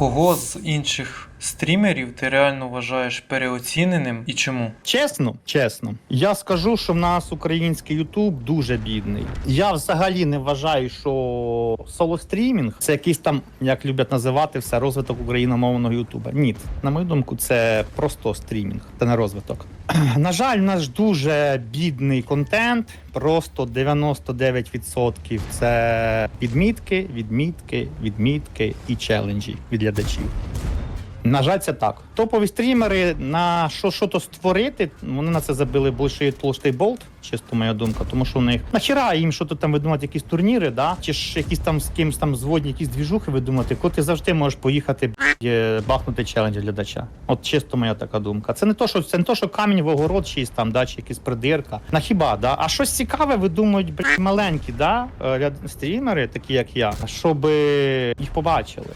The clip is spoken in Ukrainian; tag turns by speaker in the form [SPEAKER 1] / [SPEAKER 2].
[SPEAKER 1] Кого з інших стрімерів ти реально вважаєш переоціненим і чому?
[SPEAKER 2] Чесно, чесно, я скажу, що в нас український Ютуб дуже бідний. Я взагалі не вважаю, що солострімінг це якийсь там, як люблять називати все, розвиток україномовного Ютуба. Ні, на мою думку, це просто стрімінг, це не розвиток. На жаль, у нас дуже бідний контент. Просто 99% це відмітки, відмітки, відмітки і челенджі від глядачів. На жаль, це так. Топові стрімери на що, що то створити, вони на це забили більше толстий болт, чисто моя думка, тому що у них нахіра їм що то там видумати, якісь турніри, да? чи ж якісь там з кимось там зводні якісь двіжухи видумати, коли ти завжди можеш поїхати е, бахнути челендж глядача. От чисто моя така думка. Це не то, що це не то, що камінь в огород чиїсь там, да, чи якась придирка. На хіба, да? А щось цікаве видумують б***ь, маленькі, да? е, стрімери, такі як я, щоб їх побачили.